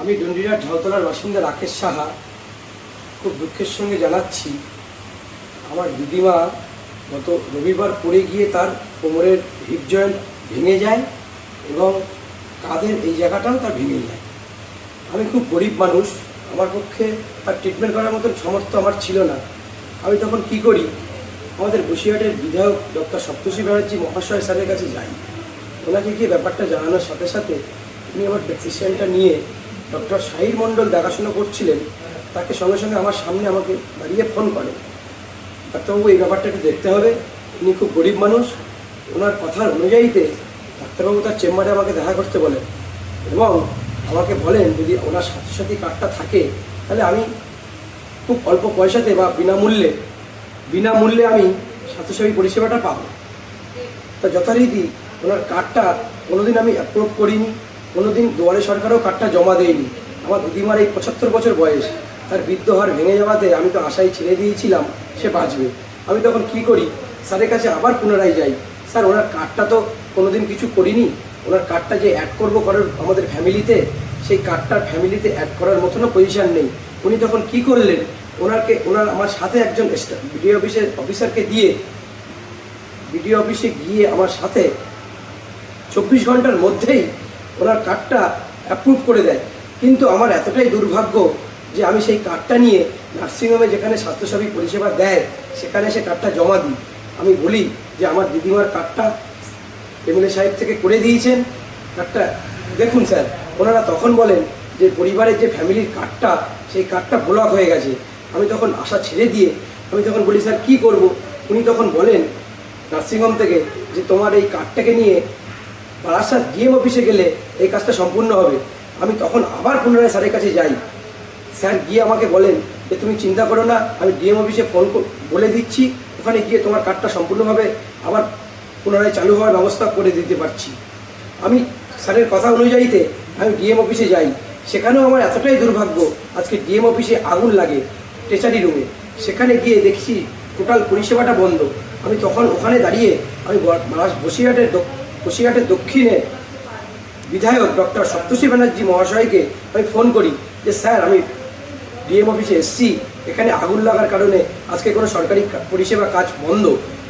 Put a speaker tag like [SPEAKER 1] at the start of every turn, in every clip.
[SPEAKER 1] আমি ডন্ডিরার ঢালতলার বাসিন্দা রাকেশ সাহা খুব দুঃখের সঙ্গে জানাচ্ছি, আমার দিদিমা গত রবিবার পড়ে গিয়ে তার কোমরের হিপ জয়েন্ট ভেঙে যায় এবং কাঁধের এই জায়গাটাও তার ভেঙে যায়। আমি খুব গরিব মানুষ, আমার পক্ষে তার ট্রিটমেন্ট করার মতন সমর্থ আমার ছিল না। আমি তখন কি করি? আমাদের বসিরহাটের বিধায়ক ডক্টর সপ্তর্ষি ব্যানার্জি মহাশয় স্যারের কাছে যাই। ওনাকে গিয়ে ব্যাপারটা জানানোর সাথে সাথে উনি আমার প্রেসক্রিপশনটা নিয়ে ডক্টর শাহির মণ্ডল দেখাশোনা করছিলেন, তাকে সঙ্গে সঙ্গে আমার সামনে আমাকে দাঁড়িয়ে ফোন করেন ডাক্তারবাবু, এই ব্যাপারটা একটু দেখতে হবে। উনি খুব গরিব মানুষ। ওনার কথার অনুযায়ীতে ডাক্তারবাবু তার চেম্বারে আমাকে দেখা করতে বলেন এবং আমাকে বলেন, যদি ওনার স্বাস্থ্যসাথী কার্ডটা থাকে, তাহলে আমি খুব অল্প পয়সাতে বা বিনামূল্যে বিনামূল্যে আমি স্বাস্থ্যসেবী পরিষেবাটা পাবো। তা যথারীতি ওনার কার্ডটা কোনোদিন আমি অ্যাপ্রুভ করিনি। কোনোদিন দুয়ারে সরকারও কার্ডটা জমা দেয়নি। আমার দিদিমার এই পঁচাত্তর বছর বয়স, তার বৃদ্ধ হার ভেঙে যাওয়াতে আমি তো আশায় ছেড়ে দিয়েছিলাম, সে বাঁচবে। আমি তখন কি করি? স্যারের কাছে আবার পুনরায় যাই। স্যার, ওনার কার্ডটা তো কোনোদিন কিছু করিনি। ওনার কার্ডটা যে অ্যাড করব করার আমাদের ফ্যামিলিতে সেই কার্ডটার ফ্যামিলিতে অ্যাড করার মতনও পজিশন নেই। উনি তখন কি করলেন? ওনাকে, ওনার আমার সাথে একজন বিডিও অফিসের অফিসারকে দিয়ে বিডিও অফিসে গিয়ে আমার সাথে চব্বিশ ঘণ্টার মধ্যেই ওনার কার্ডটা অ্যাপ্রুভ করে দেয়। কিন্তু আমার এতটাই দুর্ভাগ্য যে আমি সেই কার্ডটা নিয়ে নার্সিংহোমে যেখানে স্বাস্থ্যসেবী পরিষেবা দেয়, সেখানে সে কার্ডটা জমা দিই। আমি বলি যে আমার দিদিমার কার্ডটা এমএলএ সাহেব থেকে করে দিয়েছেন। কার্ডটা দেখুন স্যার, ওনারা তখন বলেন যে পরিবারের যে ফ্যামিলির কার্ডটা সেই কার্ডটা ব্লক হয়ে গেছে। আমি তখন আশা ছেড়ে দিয়ে, আমি তখন বলি, স্যার, কী করব? উনি তখন বলেন নার্সিংহোম থেকে যে তোমার এই কার্ডটাকে নিয়ে বারাসাত ডিএম অফিসে গেলে এই কাজটা সম্পূর্ণ হবে। আমি তখন আবার পুনরায় স্যারের কাছে যাই। স্যার গিয়ে আমাকে বলেন যে, তুমি চিন্তা করো না, আমি ডিএম অফিসে ফোন বলে দিচ্ছি। ওখানে গিয়ে তোমার কার্ডটা সম্পূর্ণভাবে আবার পুনরায় চালু হওয়ার ব্যবস্থা করে দিতে পারছি। আমি স্যারের কথা অনুযায়ীতে আমি ডিএম অফিসে যাই। সেখানেও আমার এতটাই দুর্ভাগ্য, আজকে ডিএম অফিসে আগুন লাগে টেচারি রুমে। সেখানে গিয়ে দেখছি টোটাল পরিষেবাটা বন্ধ। আমি তখন ওখানে দাঁড়িয়ে আমি বসিরহাটের বসিরহাটের দক্ষিণে বিধায়ক ডক্টর সপ্তর্ষি ব্যানার্জি মহাশয়কে আমি ফোন করি যে, স্যার, আমি ডিএম অফিসে এসছি। এখানে আগুন লাগার কারণে আজকে কোনো সরকারি পরিষেবা কাজ বন্ধ।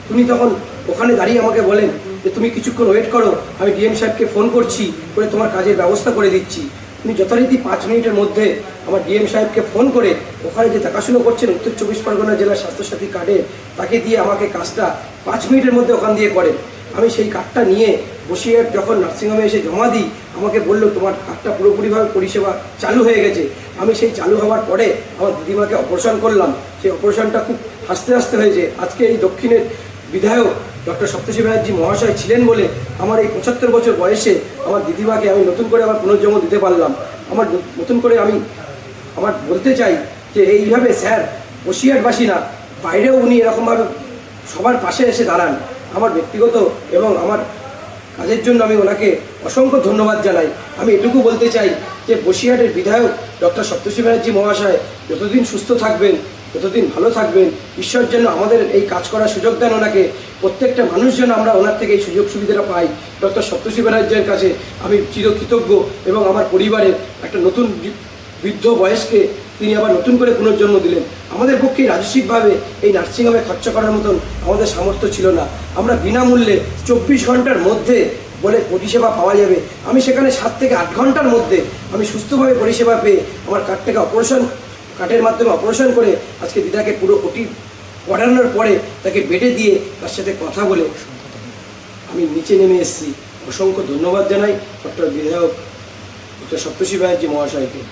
[SPEAKER 1] তুমি তখন ওখানে দাঁড়িয়ে আমাকে বলেন যে, তুমি কিছুক্ষণ ওয়েট করো, আমি ডিএম সাহেবকে ফোন করছি, করে তোমার কাজের ব্যবস্থা করে দিচ্ছি। তুমি যথারীতি পাঁচ মিনিটের মধ্যে আমার ডিএম সাহেবকে ফোন করে ওখানে যে দেখাশুনো করছেন উত্তর চব্বিশ পরগনা জেলার স্বাস্থ্যসাথী কার্ডে, তাকে দিয়ে আমাকে কাজটা পাঁচ মিনিটের মধ্যে ওখান দিয়ে করেন। আমি সেই কার্ডটা নিয়ে বসিয়ে যখন নার্সিংহোমে এসে জমা দিই, আমাকে বলল, তোমার কার্ডটা পুরোপুরিভাবে পরিষেবা চালু হয়ে গেছে। আমি সেই চালু হওয়ার পরে আমার দিদিমাকে অপারেশন করলাম। সেই অপারেশনটা খুব হাসতে হাসতে হয়েছে। আজকে এই দক্ষিণের বিধায়ক ডক্টর সপ্তর্ষি ব্যানার্জি মহাশয় ছিলেন বলে আমার এই পঁচাত্তর বছর বয়সে আমার দিদিমাকে আমি নতুন করে আমার পুনর্জন্ম দিতে পারলাম। আমার নতুন করে আমি আমার বলতে চাই যে এইভাবে স্যার বসিরহাটবাসী না, বাইরেও উনি এরকমভাবে সবার পাশে এসে দাঁড়ান। আমার ব্যক্তিগত এবং আমার কাজের জন্য আমি ওনাকে অসংখ্য ধন্যবাদ জানাই। আমি এটুকু বলতে চাই যে বসিরহাটের বিধায়ক ডক্টর সপ্তর্ষি ব্যানার্জি মহাশয় যতদিন সুস্থ থাকবেন ততদিন ভালো থাকবেন, ঈশ্বর যেন আমাদের এই কাজ করার সুযোগ দেন ওনাকে। প্রত্যেকটা মানুষ যেন আমরা ওনার থেকে এই সুযোগ সুবিধাটা পাই। ডক্টর সপ্তর্ষি ব্যানার্জির কাছে আমি চিরকৃতজ্ঞ এবং আমার পরিবারের একটা নতুন বৃদ্ধ বয়সকে তিনি আবার নতুন করে পুনর্জন্ম দিলেন। আমাদের পক্ষে রাজস্বিকভাবে এই নার্সিংহোমে খরচা করার মতন আমাদের সামর্থ্য ছিল না। আমরা বিনামূল্যে চব্বিশ ঘণ্টার মধ্যে বলে পরিষেবা পাওয়া যাবে। আমি সেখানে সাত থেকে আট ঘণ্টার মধ্যে আমি সুস্থভাবে পরিষেবা পেয়ে আমার কার্ডটাকে অপারেশন, কার্ডের মাধ্যমে অপারেশন করে আজকে দিদাকে পুরো ওটি করানোর পরে তাকে বেডে দিয়ে তার সাথে কথা বলে আমি নিচে নেমে এসেছি। অসংখ্য ধন্যবাদ জানাই ডক্টর বিধায়ক ডক্টর সপ্তর্ষি ব্যানার্জি মহাশয়কে।